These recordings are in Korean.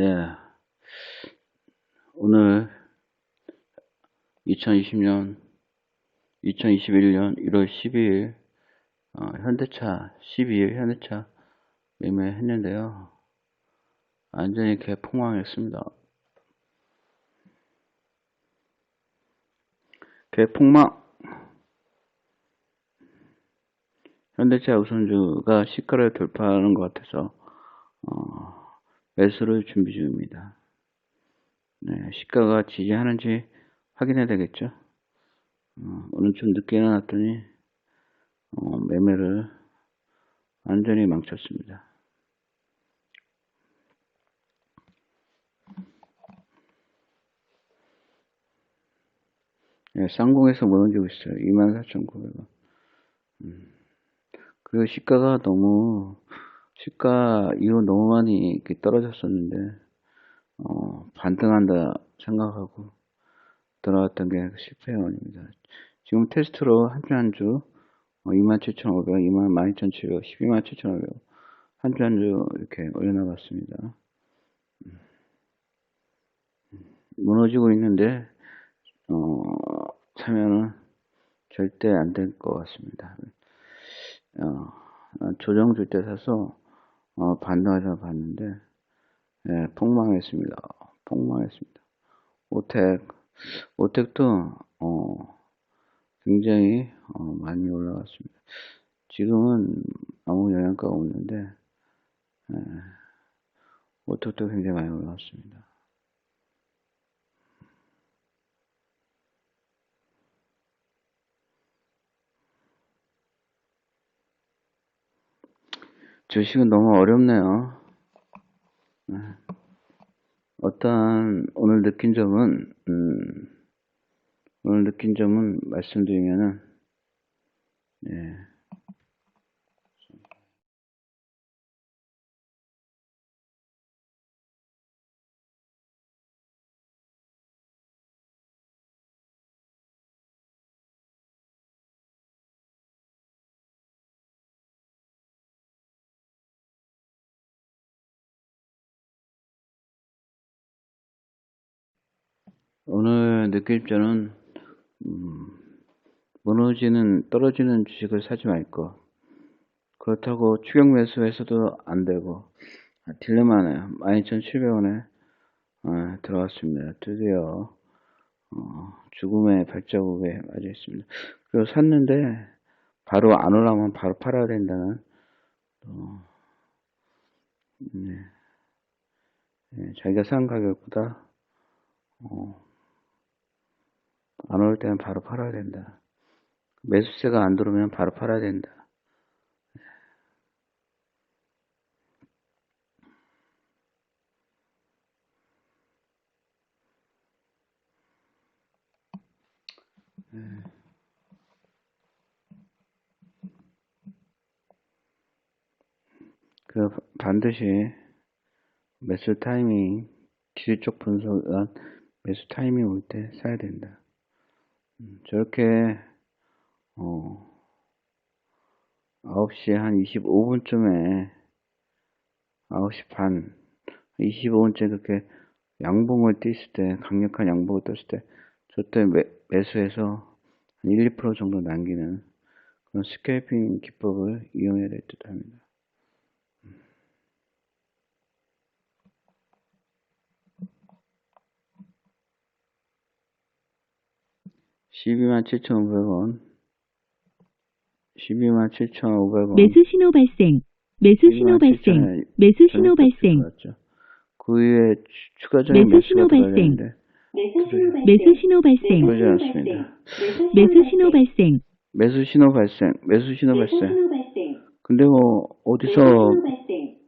예. 오늘 2020년, 2021년 1월 12일, 어, 현대차 12일 현대차 매매했는데요. 완전히 개폭망했습니다. 개폭망! 현대차 우선주가 시가를 돌파하는 것 같아서 어, 매수를 준비 중입니다. 네, 시가가 지지하는지 확인해야 되겠죠. 어, 오늘 좀 늦게 일어났더니 어, 매매를 완전히 망쳤습니다. 네, 쌍공에서 무너지고 있어요. 24,900원. 음. 그리고 시가가 너무 시가 이후 너무 많이 이렇게 떨어졌었는데 어, 반등한다 생각하고 들어갔던 게 실패원입니다. 지금 테스트로 한 주 한주 27,500, 22,700, 127,500 한 주 한 주 이렇게 올려나갔습니다. 무너지고 있는데 어, 사면은 절대 안 될 것 같습니다. 어, 조정 줄 때 사서 어, 반등하자 봤는데 예, 폭망했습니다. 폭망했습니다. 오텍 오텍도 어, 굉장히 어, 많이 올라갔습니다. 지금은 아무 영향가가 없는데 예, 오텍도 굉장히 많이 올라갔습니다. 주식은 너무 어렵네요. 네. 어떤 오늘 느낀 점은 음, 오늘 느낀 점은 말씀드리면은 예. 오늘 느낄 점은 음, 무너지는 떨어지는 주식을 사지 말 것. 그렇다고 추격 매수해서도 안 되고 아, 딜레마네요. 12,700원에 어, 들어갔습니다. 드디어 어, 죽음의 발자국에 맞아 있습니다. 그리고 샀는데 바로 안 올라오면 바로 팔아야 된다는 어, 네. 네, 자기가 산 가격보다 어, 안 올 때는 바로 팔아야 된다. 매수세가 안 들어오면 바로 팔아야 된다. 그 반드시 매수 타이밍, 기술적 분석은 매수 타이밍 올 때 사야 된다. 음, 저렇게 어 9시 한 25분쯤에 9시 반 25분쯤에 그렇게 양봉을 띄었을 때 강력한 양봉을 떴을 때 저때 매수해서 한 1, 2% 정도 남기는 그런 스케이핑 기법을 이용해야 될 듯 합니다. 12만 7,500원. 12만 7,500원. 매수 신호 발생. 매수 신호 발생. 매수 신호 발생. 그 위에 추가적인 매수 신호 발생. 매수 신호 발생. 그러지 않습니다. 매수 신호 발생. 매수 신호 발생, 매수 신호 발생. 근데 뭐 어디서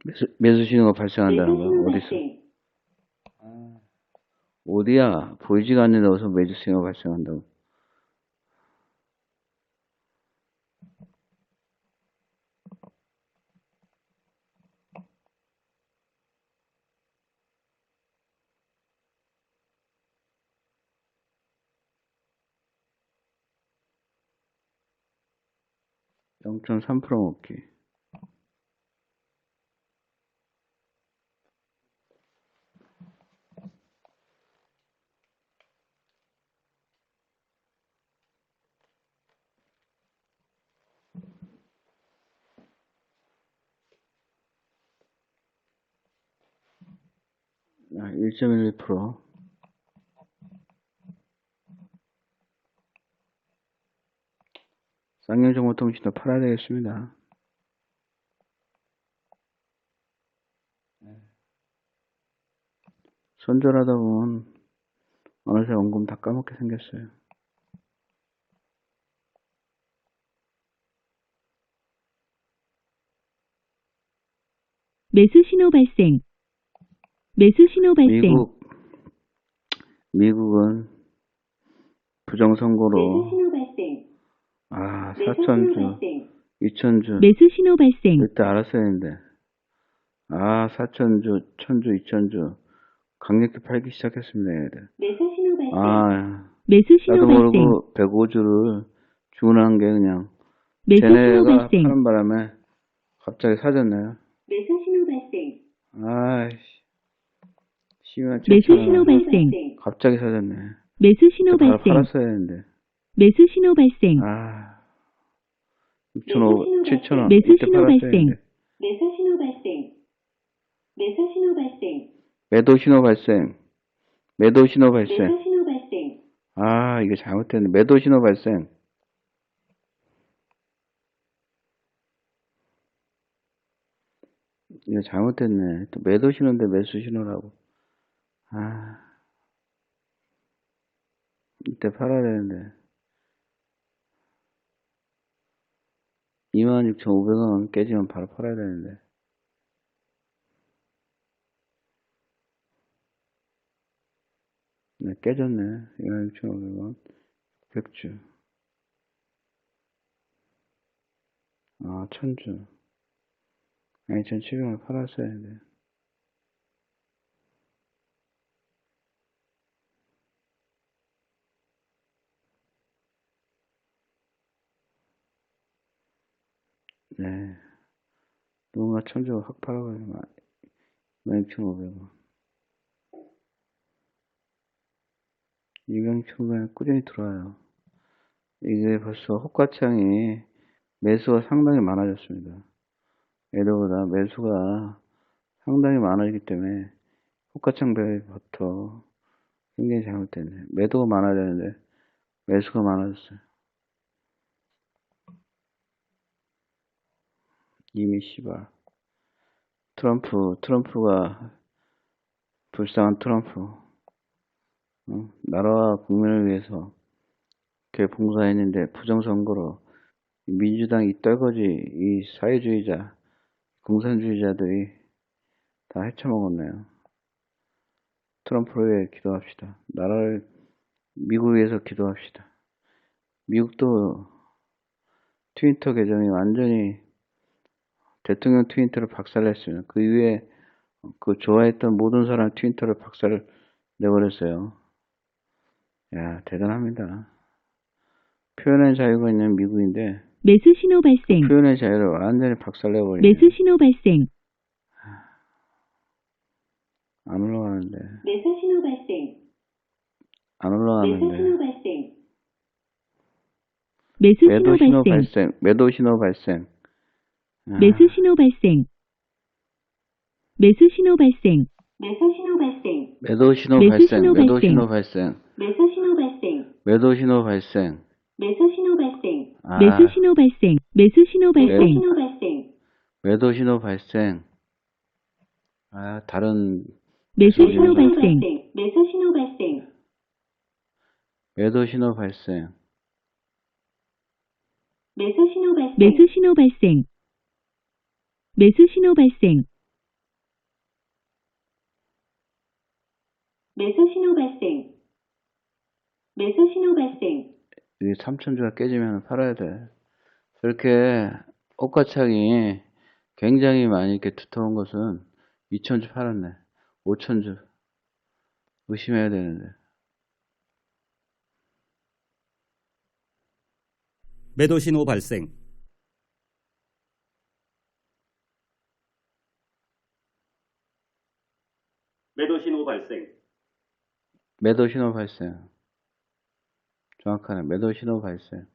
매수, 매수 신호가 발생한다는 거야? 어디서? 어디야? 보이지가 않는 데서 매수 신호가 발생한다고. 0.3% 먹기. 1.11% 쌍용정보통신도 팔아야 되겠습니다. 손절하다 보면 어느새 원금 다 까먹게 생겼어요. 매수 신호 발생. 매수 신호 발생. 미국, 미국은 부정선거로, 신호 발생. 아, 매수 4천주, 신호 발생. 2천주, 매수 신호 발생. 그때 알았어야 했는데, 아, 4천주, 1000주, 2000주, 강력히 팔기 시작했습니다. 매수 신호 발생. 아, 매수 신호 나도 발생. 모르고 105주를 주문한 게 그냥, 매수 신호 쟤네가 발생. 파는 바람에 갑자기 사졌네요. 매수 신호 발생. 아이씨. 매수 7,000원. 신호 발생. 갑자기 사졌네. 매수 신호 발생. 팔았어야 했는데. 매수 신호 발생. 아. 6,500, 7,000원. 매수 신호 발생. 매수 신호 발생. 매수 신호 발생. 매도 신호 발생. 매도 신호 발생. 매수 신호 발생. 아, 이거 잘못됐네. 매도 신호 발생. 이거 잘못됐네. 또 매도 신호인데 매수 신호라고. 아. 이때 팔아야 되는데. 26,500원 깨지면 바로 팔아야 되는데. 네, 깨졌네. 26,500원. 100주. 아, 1000주. 아니, 1700원 팔았어야 했 네. 누군가 천주 확 팔아버리면 26,500원. 200초간 꾸준히 들어와요. 이게 벌써 호가창이 매수가 상당히 많아졌습니다. 예로보다 매수가 상당히 많아지기 때문에 호가창 배부터 굉장히 잘못됐네. 매도가 많아야 되는데 매수가 많아졌어요. 이미 씨발 트럼프 트럼프가 불쌍한 트럼프 어? 나라와 국민을 위해서 이렇게 봉사했는데 부정선거로 민주당 이 떨거지 이 사회주의자 공산주의자들이 다 헤쳐먹었네요. 트럼프를 위해 기도합시다. 나라를 미국을 위해서 기도합시다. 미국도 트위터 계정이 완전히 대통령 트위터를 박살냈습니다. 그 이후에 그 좋아했던 모든 사람 트위터를 박살을 내버렸어요. 야, 대단합니다. 표현의 자유가 있는 미국인데, 매수 신호 발생. 표현의 자유를 완전히 박살내버리네. 매수 신호 발생. 안 올라가는데, 매수 신호 발생. 안 매수 올라가는데. 신호 발생. 매수 신호. 발생, 매도 신호 발생. 아, 매수 신호 발생. 매수 신호 발생. 매수 신호 발생. 매도 신호 매수 발생, 신호 매도 발생. 신호 발생, 매수 신호 발생. 매도 신호 발생. 매수 신호 발생. 아, 매수 신호 발생. 매수 신호 매수 발생. 신호 발생. 매도 신호 발생. 아, 다른 매수 신호 신호 발생. 매수 신호 발생. 매도 신호 발생. 매수 신호 발생. 매수 신호 발생. 매수 신호 발생. 매수 신호 발생. 매수 신호 발생. 이 3천주가 깨지면 팔아야 돼. 저렇게 옷가창이 굉장히 많이 이렇게 두터운 것은 2천주 팔았네. 5천주. 의심해야 되는데. 매도 신호 발생. 매도 신호 발생. 매도 신호 발생. 정확하네. 매도 신호 발생.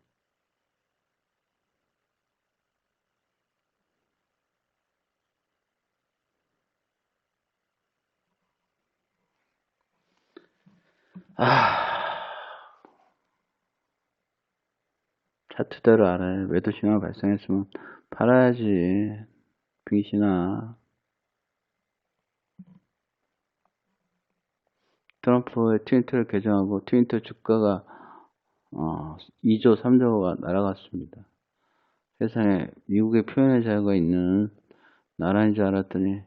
아, 차트대로 알아요. 매도 신호가 발생했으면 팔아야지. 빙신아. 트럼프의 트윈터를 개정하고 트윈터 주가가 어, 2조, 3조가 날아갔습니다. 세상에 미국의 표현의 자유가 있는 나라인 줄 알았더니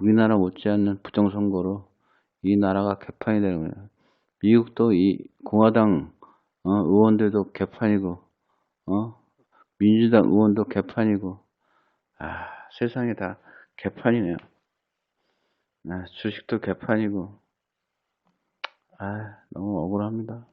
우리나라 못지않는 부정선거로 이 나라가 개판이 되는 거예요. 미국도 이 공화당 어, 의원들도 개판이고 어? 민주당 의원도 개판이고 아 세상에 다 개판이네요. 아, 주식도 개판이고 아 너무 억울합니다.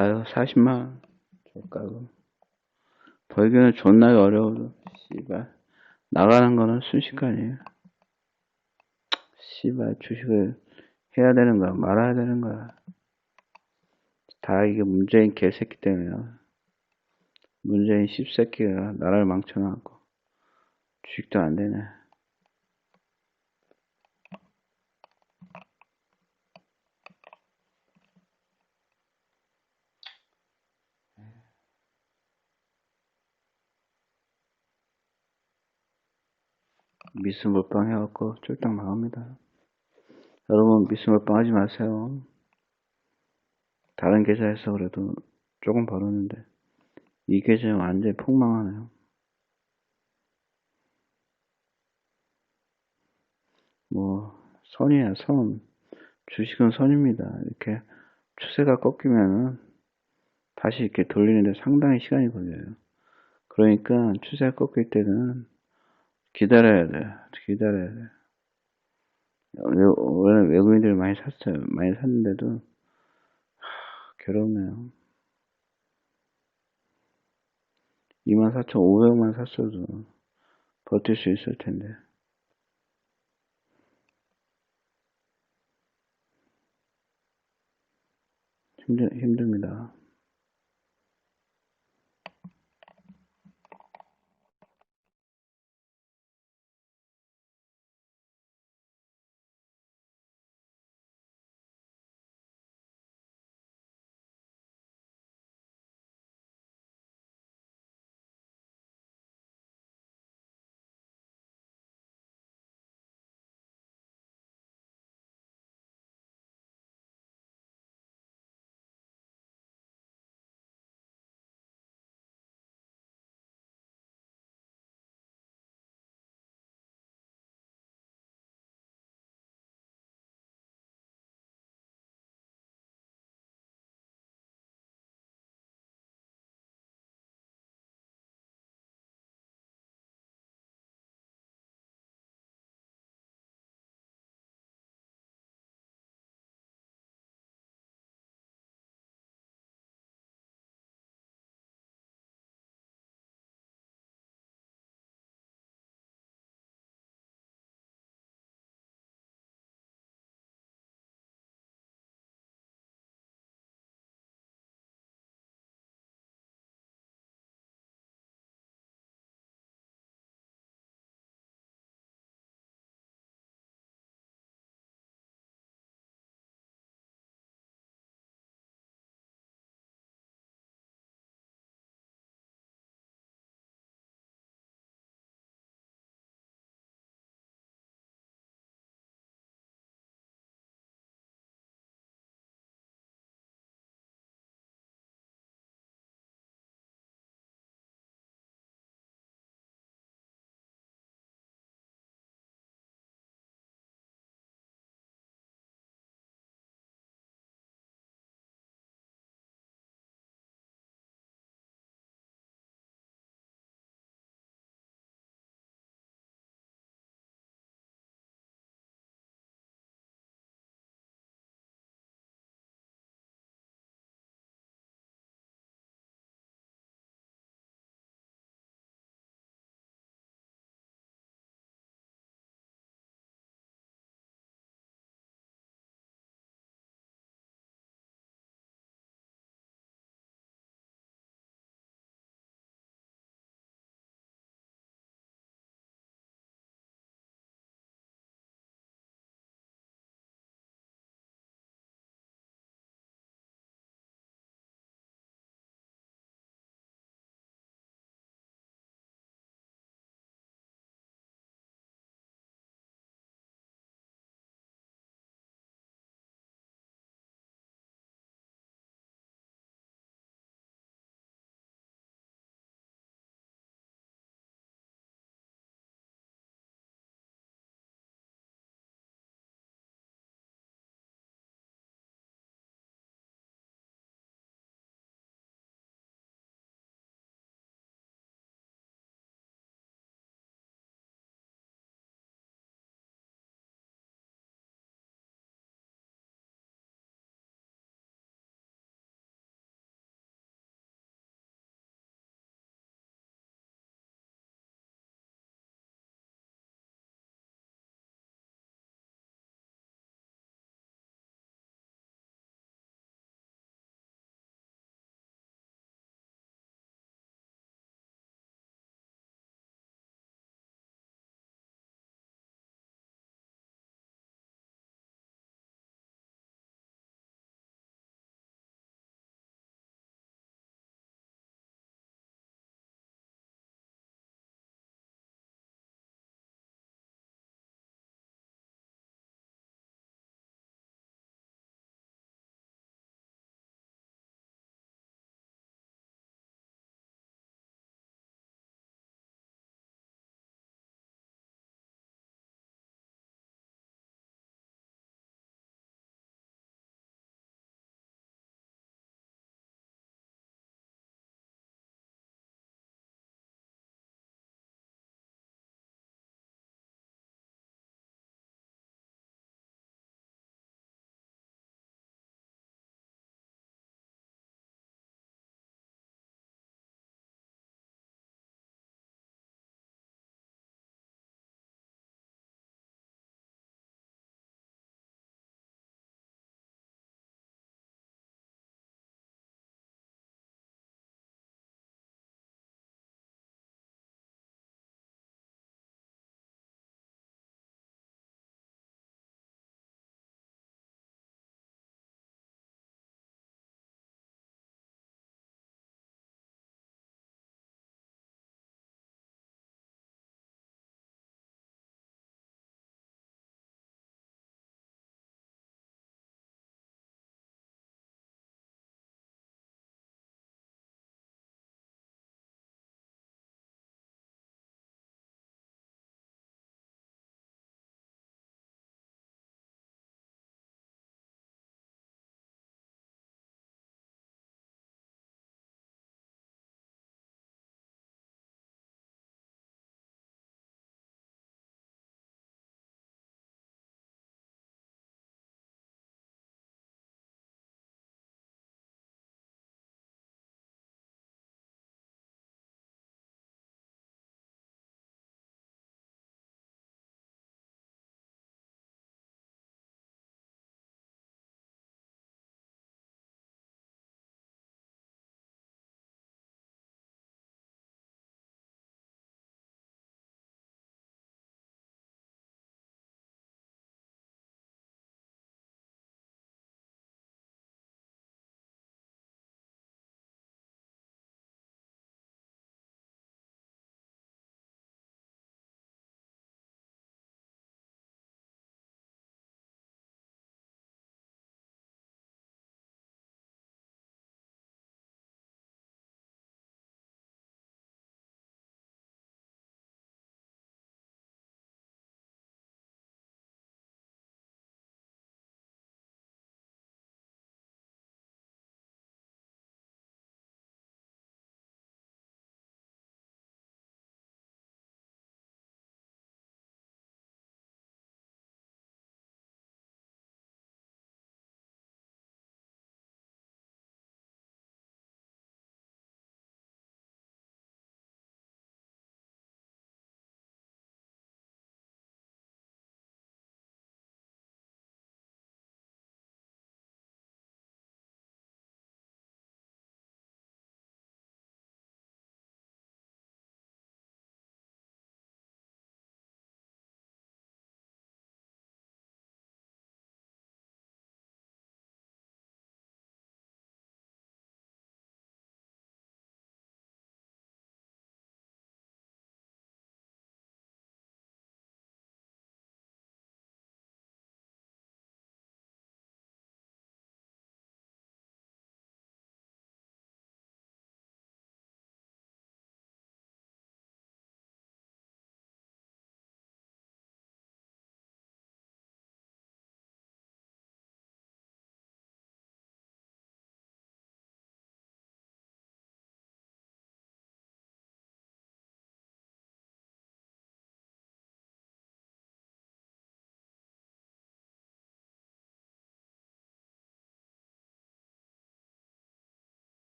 아유, 40만 줄까, 그럼. 벌기는 존나게 어려워도, 씨발. 나가는 거는 순식간이에요. 씨발, 주식을 해야 되는 거야, 말아야 되는 거야. 다 이게 문재인 개새끼 때문이야. 문재인 씹새끼가 나라를 망쳐놔갖고, 주식도 안 되네. 미스 몰빵 해갖고 쫄딱 망합니다. 여러분 미스 몰빵 하지 마세요. 다른 계좌에서 그래도 조금 벌었는데 이 계좌는 완전히 폭망하네요. 뭐 선이야 선. 주식은 선입니다. 이렇게 추세가 꺾이면은 다시 이렇게 돌리는데 상당히 시간이 걸려요. 그러니까 추세가 꺾일 때는 기다려야 돼. 기다려야 돼. 외- 원래 외국인들이 많이 샀어요. 많이 샀는데도 하, 괴롭네요. 24,500만 샀어도 버틸 수 있을 텐데. 힘들, 힘듭니다.